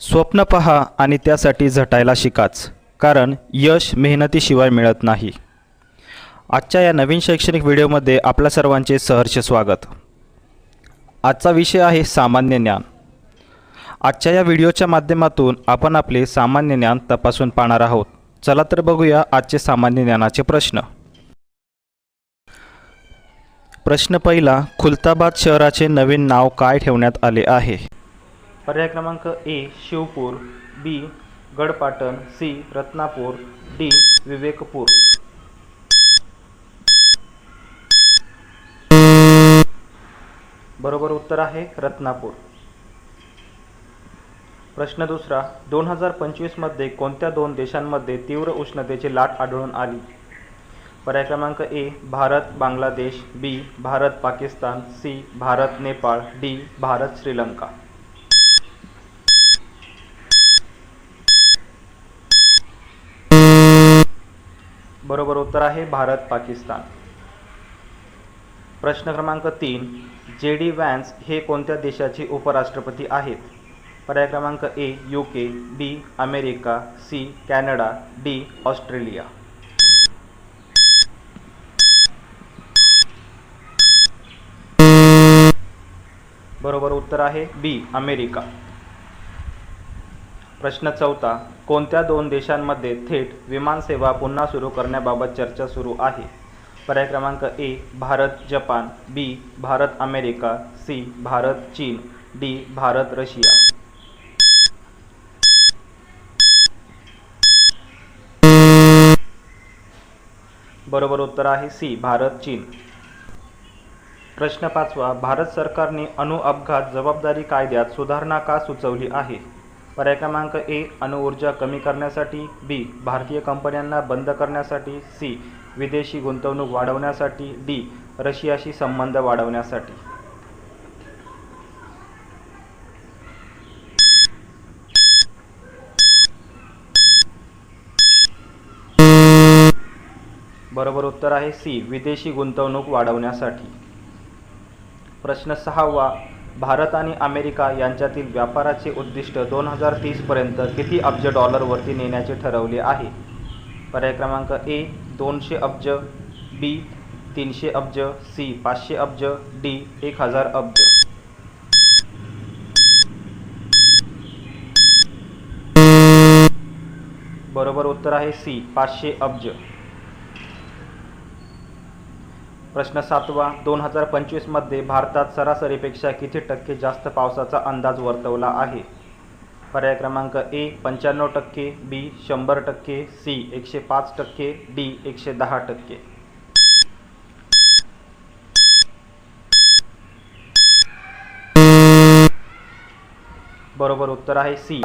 स्वप्न पहा आणि त्यासाठी झटायला शिकाच कारण यश मेहनतीशिवाय मिळत नाही. आजच्या या नवीन शैक्षणिक व्हिडिओमध्ये आपल्या सर्वांचे सहर्ष स्वागत. आजचा विषय आहे सामान्य ज्ञान. आजच्या या व्हिडिओच्या माध्यमातून आपण आपले सामान्य ज्ञान तपासून पाहणार आहोत. चला तर बघूया आजचे सामान्य ज्ञानाचे प्रश्न. प्रश्न पहिला खुलताबाद शहराचे नवीन नाव काय ठेवण्यात आले आहे? पर्याय क्रमांक A Shivpur B Gadpatan C Ratnapur D Vivekpur. बरोबर उत्तर आहे रत्नापूर. प्रश्न दुसरा दोन हजार पंचवीसमध्ये कोणत्या दोन देशांमध्ये तीव्र उष्णतेची लाट आढळून आली? पर्याय क्रमांक A Bharat Bangladesh B Bharat Pakistan C Bharat Nepal D Bharat Sri Lanka. बरोबर उत्तर आहे भारत पाकिस्तान. प्रश्न क्रमांक तीन जे डी वॅन्स हे कोणत्या देशाचे उपराष्ट्रपती आहेत? पर्याय क्रमांक A U K B America C Canada D Australia. बरोबर उत्तर आहे बी अमेरिका. प्रश्न चौथा कोणत्या दोन देशांमध्ये थेट विमानसेवा पुन्हा सुरू करण्याबाबत चर्चा सुरू आहे? पर्याय क्रमांक A Bharat Japan B Bharat America C Bharat चीन डी भारत रशिया. बरोबर उत्तर आहे सी भारत चीन. प्रश्न पाचवा भारत सरकारने अणु अपघात जबाबदारी कायद्यात सुधारणा का सुचवली आहे? पर्याय क्रमांक ए अणुऊर्जा कमी करण्यासाठी बी भारतीय कंपन्यांना बंद करण्यासाठी सी विदेशी गुंतवणूक वाढवण्यासाठी डी रशियाशी संबंध वाढवण्यासाठी. बरोबर उत्तर आहे सी विदेशी गुंतवणूक वाढवण्यासाठी. प्रश्न सहावा भारत आणि अमेरिका यांच्यातील व्यापाराचे उद्दिष्ट दोन हजार तीसपर्यंत किती अब्ज डॉलरवरती नेण्याचे ठरवले आहे? पर्याय क्रमांक ए दोनशे अब्ज बी तीनशे अब्ज सी पाचशे अब्ज डी एक हजार अब्ज. बरोबर उत्तर आहे सी पाचशे अब्ज. प्रश्न सातवा दोन हजार पंचवीसमध्ये भारतात सरासरीपेक्षा किती टक्के जास्त पावसाचा अंदाज वर्तवला आहे? पर्याय क्रमांक ए पंच्याण्णव टक्के बी शंभर टक्के सी एकशे पाच टक्के डी एकशे दहा टक्के. बरोबर उत्तर आहे सी.